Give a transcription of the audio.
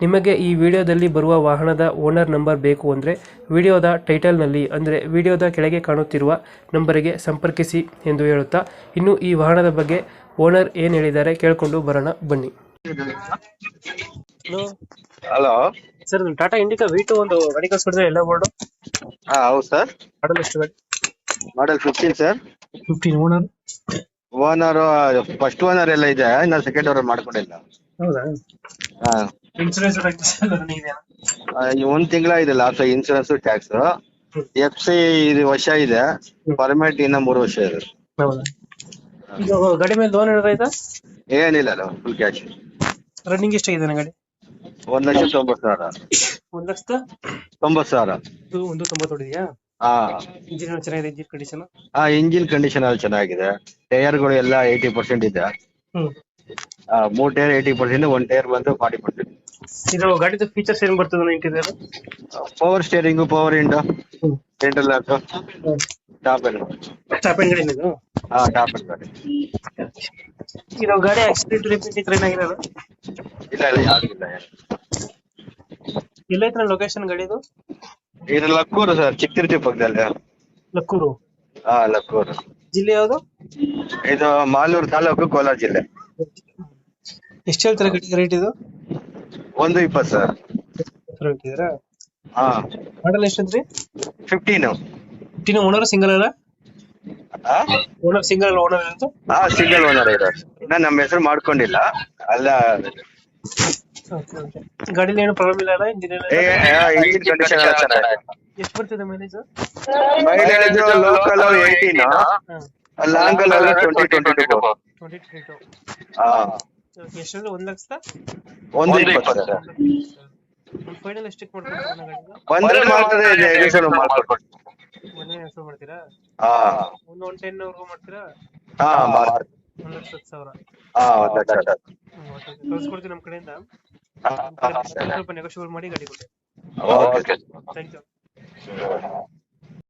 ನಿಮಗೆ ಈ ವಿಡಿಯೋದಲ್ಲಿ ಬರುವ ವಾಹನದ ಓನರ್ ನಂಬರ್ ಬೇಕು ಅಂದರೆ ವಿಡಿಯೋದ ಟೈಟಲ್ನಲ್ಲಿ ಅಂದರೆ ವಿಡಿಯೋದ ಕೆಳಗೆ ಕಾಣುತ್ತಿರುವ ನಂಬರಿಗೆ ಸಂಪರ್ಕಿಸಿ ಎಂದು ಹೇಳುತ್ತಾ ಇನ್ನು ಈ ವಾಹನದ ಬಗ್ಗೆ ಓನರ್ ಏನು ಹೇಳಿದ್ದಾರೆ ಕೇಳಿಕೊಂಡು ಬರೋಣ ಬನ್ನಿ. Hello hello sir Tata Indica V two ಒಂದು ಗಾಡಿ ಕಳ್ಸ್ಕೊಡಿದ್ರೆ ಎಲ್ಲ ಬೋರ್ಡು ಹಾ ಹೌದು ಸರ್. ಮಾಡಲ್ ಎಷ್ಟು ಗಾಡಿ? Model fifteen sir. Fifteen owner owner first owner ಎಲ್ಲ ಇದೆ ಇನ್ನ ಸೆಕೆಂಡ್ ಓನರ್ ಮಾಡ್ಕೊಂಡಿಲ್ಲ. ಹೌದಾ? ಹಾ. ಇನ್ಸೂರೆನ್ಸ್ ಒಂದ್ ತಿಂಗಳ ಇದೆ. Loss insurance tax F C ಇದು ವರ್ಷ ಇದೆ ಪರ್ಮಿಟ್ ಇನ್ನ ಮೂರು ವರ್ಷ ಇದೆ. ಈಗ ಗಾಡಿ ಮೇಲೆ ಲೋನ್ ಏನಾರ ಏನಿಲ್ಲ ಏನಿಲ್ಲ ಫುಲ್ ಕ್ಯಾಶ್ ರನ್ನಿಂಗ್ ಎಷ್ಟಾಗಿದೆ ಗಾಡಿ? ಒಂದ್ ಲಕ್ಷ ತೊಂಬತ್ತು ಸಾವಿರ. ಒಂದ್ ಲಕ್ಷದ? ತೊಂಬತ್ತು ಸಾವಿರ. ಇದು ಒಂದು ತೊಂಬತ್ತು ಹೊಡಿದ್ಯಾ? ಹಾ ಇಂಜಿನ್ ಚೆನ್ನಾಗಿದೆ ಇಂಜಿನ್ ಕಂಡೀಷನ್ ಆ ಇಂಜಿನ್ ಕಂಡೀಷನ್ ಅಲ್ಲಿ ಚೆನ್ನಾಗಿದೆ. ಟೈರ್ಗಳು ಎಲ್ಲ ಏಯ್ಟಿ ಪರ್ಸೆಂಟ್ ಇದೆ. ಹ್ಮ್. ಮೂರ್ tyre eighty percent one tyre ಬಂದು ಫಾರ್ಟಿ ಪರ್ಸೆಂಟ್ ಇದು ಗಾಡಿದು ಫೀಚರ್ಸ್ ಏನ್ ಬರ್ತದೆ interior power steering power Indo central lock top end top end ಗಾಡಿ ಇದು? ಹಾ ಟಾಪ್ ಎಂಡ್ ಗಾಡಿ. ಇದು ಗಾಡಿ ಆಕ್ಸಿಡೆಂಟ್ ರಿಪೀಟ್ ಇದ್ರೆ ಏನಾಗಿರೋದು ಇಲ್ಲ ಇಲ್ಲ ಯಾವ್ದು ಇಲ್ಲ ಎಲ್ಲೈತ್ರ ಲೊಕೇಶನ್ ಗಾಡಿದು ಇದು? ಲಕ್ಕೂರು ಸರ್ ಚಿಕ್ಕತಿರ್ತಿ ಪಕ್ಕದಲ್ಲಿ. ಲಕ್ಕೂರು? ಹಾ ಲಕ್ಕೂರು. ಜಿಲ್ಲೆ ಯಾವುದು? ಇದು ಮಾಲೂರು ತಾಲೂಕು ಕೋಲಾರ ಜಿಲ್ಲೆ. ಎಷ್ಟು ಹೇಳ್ತಾರೆ ಗಾಡಿ ರೇಟ್ ಇದು? ಒಂದು ಇಪ್ಪತ್ತು ಸರ್. ಹೇಳ್ತಿದ್ದೀರಾ ಹಾ. ಮಾಡಲ್ ಎಷ್ಟಂತ್ರಿ ಫಿಫ್ಟೀನು ಫಿಫ್ಟೀನ್ ಓನರ್ ಸಿಂಗಲ್ ಅಲ್ಲ ಹಾ ಓನರ್ ಸಿಂಗಲ್ ಅಲ್ಲ ಓನರ್ ಅಂತ ಹಾ ಸಿಂಗಲ್ ಓನರ್ ಇದೆ ಇನ್ನ ನಮ್ಮ ಹೆಸರು ಮಾಡ್ಕೊಂಡಿಲ್ಲ. ಅಲ್ಲ. ಗಾಡಿಲಿ ಏನು ಪ್ರಾಬ್ಲಮ್ ಇಲ್ಲ ಅಲ್ಲ? ಇಂಜಿನ್ ಇಂಜಿನ್ ಕಂಡೀಷನ್ ಎಲ್ಲ ಚೆನ್ನಾಗಿದೆ. ಎಷ್ಟು ಬರ್ತಿದೆ mileage mileage local eighteen long twenty twenty two twenty twenty two ಹಾ. ಎಷ್ಟು ಒಂದ್ ಲಕ್ಷದ ಒಂದು ಇಪ್ಪತ್ತು. ಸರ್ ಒಂದು ಫೈನಲ್ ಎಷ್ಟಕ್ಕೆ ಮಾಡ್ಕೊಡ್ತೀರಾ ಬಂದ್ರೆ ಮಾಡ್ತದೆ ಎಡಿಷನ್ ಮಾಡ್ಕೊಡ್ತೀನಿ ಮನೆ ಹೆಸರು ಮಾಡ್ತೀರಾ? ಹಾ. ಒಂದು ಒನ್ ಟೆನ್ ಮಾಡ್ತೀರಾ? ಹಾ ಮಾಡ್ತೀನಿ ಒಂದ್ ಲಕ್ಷ ಹತ್ತು ಸಾವಿರ. ಹಾ ಒಂದು ಲಕ್ಷ ನಮ್ಮ ಕಡೆಯಿಂದ. ಸ್ವಲ್ಪ ನೆಗೋಷಿಯಬಲ್ ಮಾಡಿ ಗಾಡಿ ಕೊಡಿ. ಓಕೆ. Thank you